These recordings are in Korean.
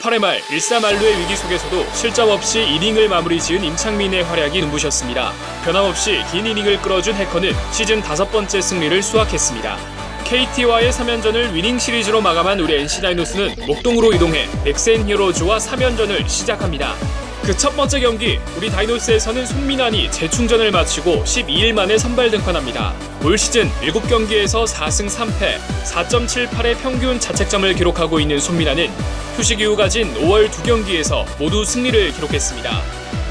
8회 말 1-3알루의 위기 속에서도 실점 없이 이닝을 마무리 지은 임창민의 활약이 눈부셨습니다. 변함없이 긴 이닝을 끌어준 해커는 시즌 다섯 번째 승리를 수확했습니다. KT와의 3연전을 위닝 시리즈로 마감한 우리 NC 다이노스는 목동으로 이동해 넥센 히어로즈와 3연전을 시작합니다. 그 첫 번째 경기 우리 다이노스에서는 손민환이 재충전을 마치고 12일 만에 선발 등판합니다. 올 시즌 7경기에서 4승 3패, 4.78의 평균 자책점을 기록하고 있는 손민환은 휴식 이후 가진 5월 2경기에서 모두 승리를 기록했습니다.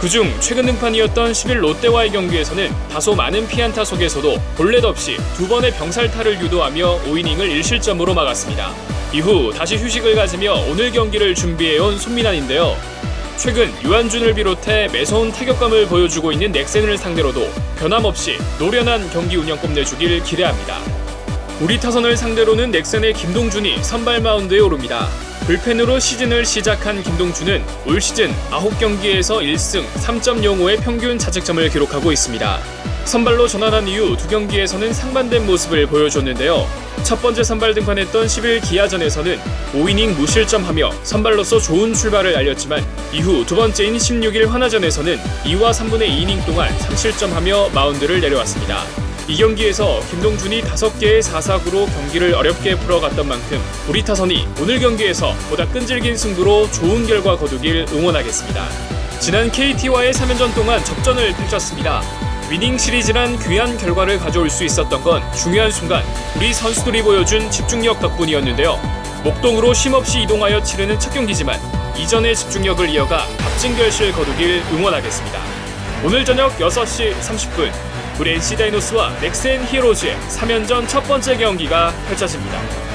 그중 최근 등판이었던 10일 롯데와의 경기에서는 다소 많은 피안타 속에서도 볼넷 없이 두 번의 병살타를 유도하며 5이닝을 1실점으로 막았습니다. 이후 다시 휴식을 가지며 오늘 경기를 준비해온 손민환인데요. 최근 유한준을 비롯해 매서운 타격감을 보여주고 있는 넥센을 상대로도 변함없이 노련한 경기 운영 끝내주길 기대합니다. 우리 타선을 상대로는 넥센의 김동준이 선발 마운드에 오릅니다. 불펜으로 시즌을 시작한 김동준은 올 시즌 9경기에서 1승 3.05의 평균 자책점을 기록하고 있습니다. 선발로 전환한 이후 두 경기에서는 상반된 모습을 보여줬는데요. 첫 번째 선발 등판했던 10일 기아전에서는 5이닝 무실점하며 선발로서 좋은 출발을 알렸지만 이후 두 번째인 16일 화나전에서는 2와 3분의 2이닝 동안 3실점하며 마운드를 내려왔습니다. 이 경기에서 김동준이 5개의 사사구로 경기를 어렵게 풀어갔던 만큼 우리 타선이 오늘 경기에서 보다 끈질긴 승부로 좋은 결과 거두길 응원하겠습니다. 지난 KT와의 3연전 동안 접전을 펼쳤습니다. 위닝 시리즈란 귀한 결과를 가져올 수 있었던 건 중요한 순간 우리 선수들이 보여준 집중력 덕분이었는데요. 목동으로 쉼없이 이동하여 치르는 첫 경기지만 이전의 집중력을 이어가 값진 결실 거두길 응원하겠습니다. 오늘 저녁 6시 30분 NC 다이노스와 넥센 히어로즈의 3연전 첫 번째 경기가 펼쳐집니다.